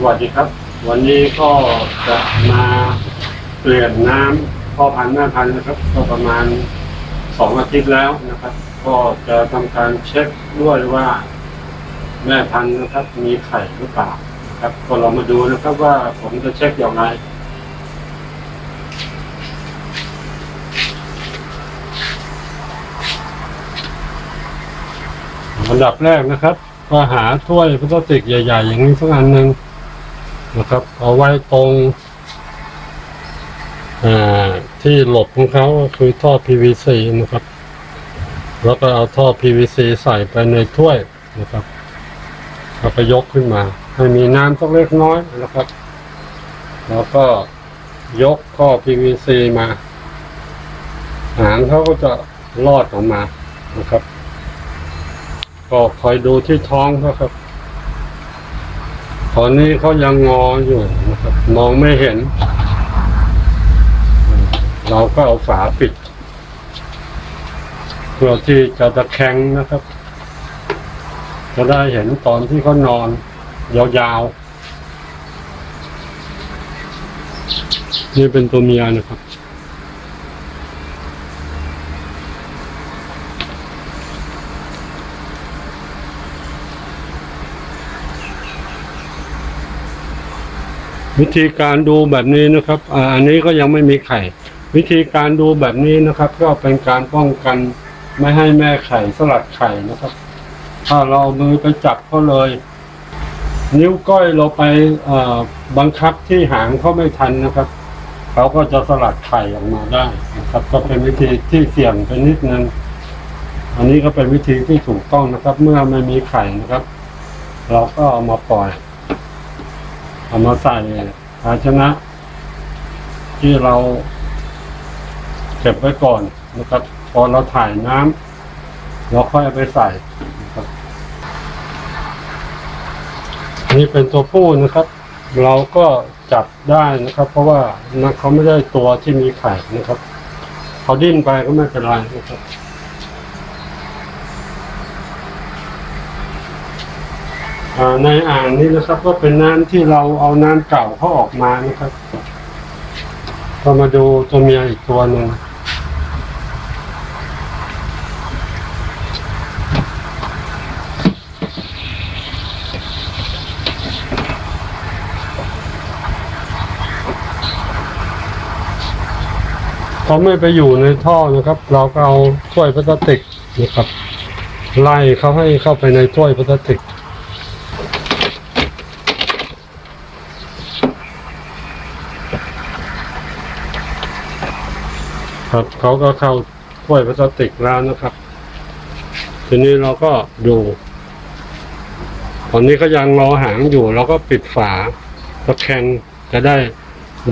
สวัสดีครับ วันนี้ก็จะมาเปลี่ยนน้ำพ่อพันธุ์แม่พันธุ์นะครับ ก็ประมาณสองอาทิตย์แล้วนะครับ ก็จะทำการเช็คด้วยว่าแม่พันธุ์นะครับมีไข่หรือเปล่านะครับ ก็เรามาดูนะครับว่าผมจะเช็คอย่างไรอันดับแรกนะครับ ก็หาถ้วยพลาสติกใหญ่ ๆ อย่างนี้สักอันหนึ่ง นะครับ เอาไว้ตรงที่หลบของเขาคือท่อ PVC นะครับ แล้วก็เอาท่อ PVC ใส่ไปในถ้วยนะครับแล้วก็ยกขึ้นมาให้มีน้ำสักเล็กน้อยนะครับ แล้วก็ยกท่อ PVC มา หางเขาก็จะลอดออกมานะครับ ก็คอยดูที่ท้องเขาครับ ตอนนี้เขายังงออยู่นะครับมองไม่เห็น เราก็เอาฝาปิด เพื่อที่จะตะแคงนะครับ จะได้เห็นตอนที่เขานอน ยาวๆ นี่เป็นตัวเมียนะครับ วิธีการดูแบบนี้นะครับอันนี้ก็ยังไม่มีไข่ วิธีการดูแบบนี้นะครับ ก็เป็นการป้องกันไม่ให้แม่ไข่สลัดไข่นะครับ ถ้าเราเอามือไปจับเขาเลย นิ้วก้อยเราไปบังคับที่หางเขาไม่ทันนะครับเขาก็จะสลัดไข่ออกมาได้นะครับ ก็เป็นวิธีที่เสี่ยงไปนิดนึงอันนี้ก็เป็นวิธีที่ถูกต้องนะครับ เมื่อไม่มีไข่นะครับ เราก็เอามาปล่อย เอามาใส่ภาชนะ ที่เราเก็บไว้ก่อนนะครับ พอเราถ่ายน้ำเราค่อยเอาไปใส่นะครับนี่เป็นตัวผู้นะครับ เราก็จับได้นะครับ เพราะว่านะเขาไม่ได้ตัวที่มีไข่นะครับเขาดิ้นไปก็ไม่เป็นไรนะครับ อ่า ในอ่างนี้นะครับ ก็เป็นน้ำที่เราเอาน้ำเก่าเขาออกมานะครับก็มาดูตัวเมียอีกตัวหนึ่งเขาไม่ไปอยู่ในท่อนะครับ เราก็เอาถ้วยพลาสติกนะครับ ไล่เขาให้เข้าไปในถ้วยพลาสติก ครับเขาก็เข้าถ้วยพลาสติกแล้วนะครับ ทีนี้เราก็ดูตอนนี้ก็ยังรอหางอยู่เราก็ปิดฝาตะแคงจะได้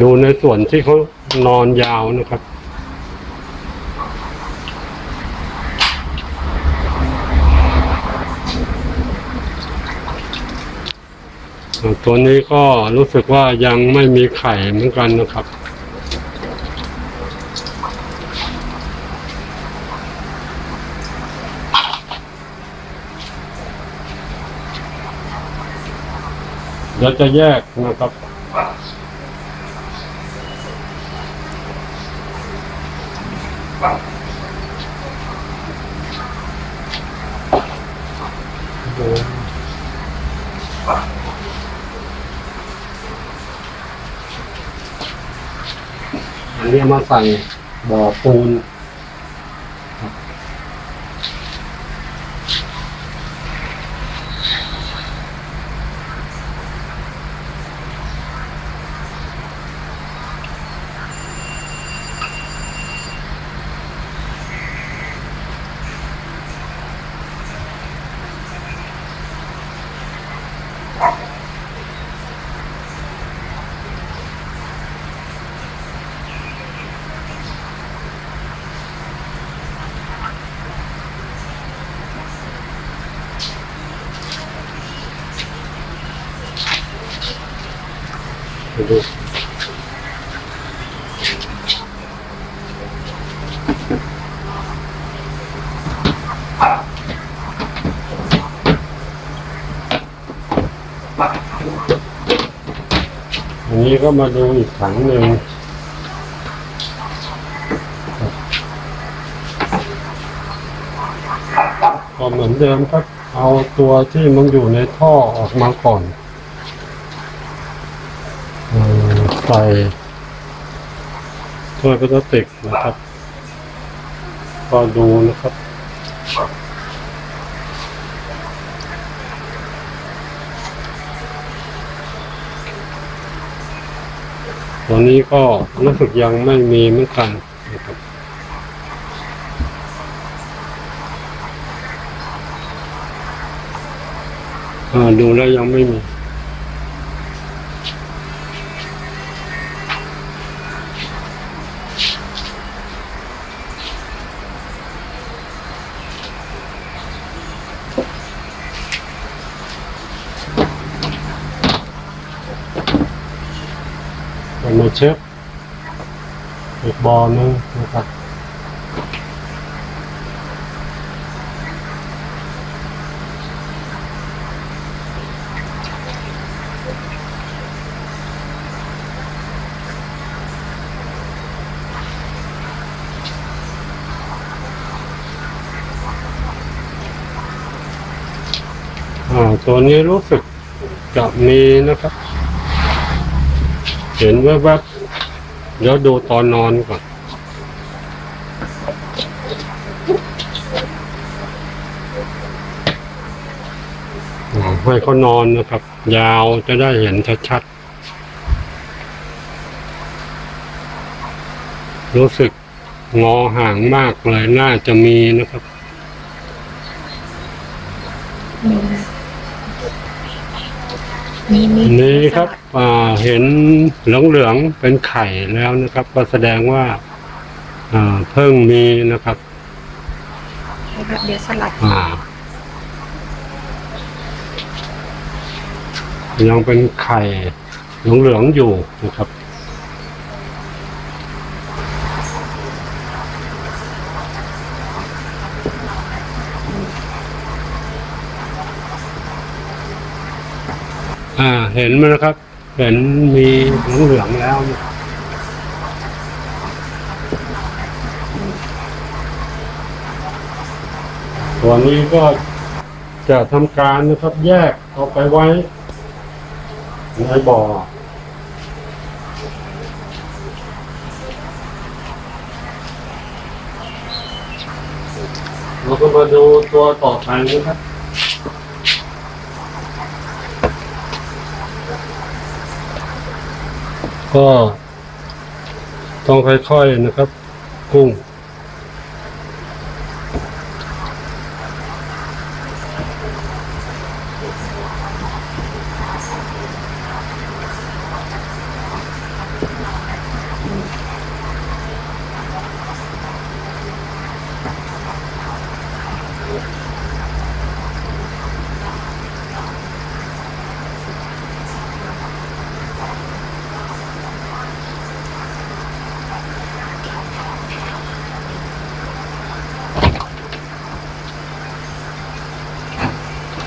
ดูในส่วนที่เขานอนยาวนะครับตัวนี้ก็รู้สึกว่ายังไม่มีไข่เหมือนกันนะครับ เดี๋ยวจะแยกนะครับ อันนี้มาใส่บ่อปูน ดูอันนี้ก็มาดูอีกถังหนึ่งก็เหมือนเดิมครับเอาตัวที่มันอยู่ในท่อออกมาก่อน อใส่ถ้วยพลาสติกนะครับ ก็ดูนะครับ ตัวนี้ก็รู้สึกยังไม่มีเหมือนกันนะครับดูแล้วยังไม่มี เรามาเช็คอีกบอลนึงนะครับอ่าตัวนี้รู้สึกจะมีนะครับ เห็นแวบๆเดี๋ยวดูตอนนอนก่อน ให้เขานอนนะครับ ยาวจะได้เห็นชัดๆ รู้สึกงอห่างมากเลยน่าจะมีนะครับ มีมีนี่ครับอ่าเห็นเหลืองๆเป็นไข่แล้วนะครับ ก็แสดงว่าอ่าเพิ่งมีนะครับ นะครับเดี๋ยวสลัดอ่า ยังเป็นไข่เหลืองๆอยู่นะครับ อ่า เห็นไหมนะครับ เห็นมีเหลืองๆแล้วตัวนี้ก็จะทำการนะครับ แยกเอาไปไว้ ในบ่อเราก็มาดูตัวต่อไปนะครับ ก็ ต้องค่อยๆนะครับ กุ้ง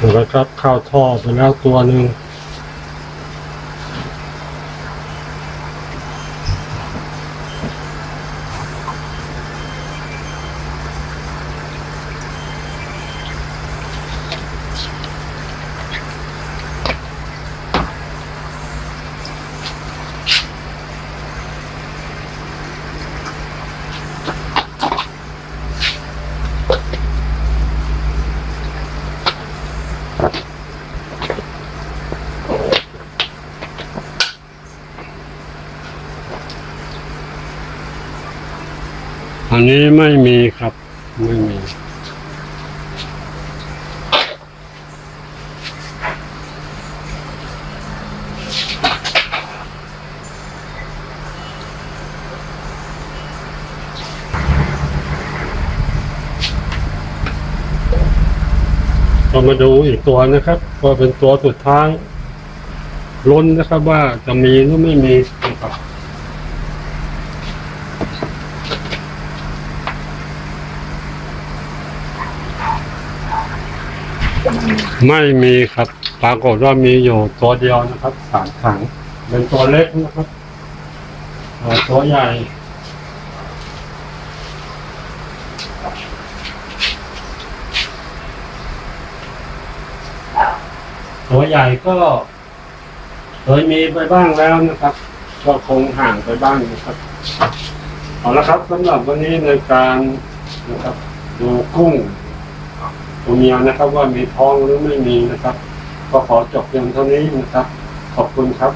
นะครับ เข้าท่อไปแล้วตัวหนึ่ง นนี้ไม่มีครับ ไม่มีก็มาดูอีกตัวนะครับ ก็เป็นตัวสุดท้ายล้นนะครับว่าจะมีหรือไม่มีนะครับ ไม่มีครับ ปรากฏว่ามีอยู่ตัวเดียวนะครับสามถัง เป็นตัวเล็กนะครับตัวใหญ่ตัวใหญ่ก็เคยมีไปบ้างแล้วนะครับ ก็คงห่างไปบ้างนะครับ เอาละครับสำหรับวันนี้ในการนะครับ ดูกุ้ง ตัวเมียนะครับว่ามีท้องหรือไม่มีนะครับ ก็ขอจบเพียงเท่านี้นะครับ ขอบคุณครับ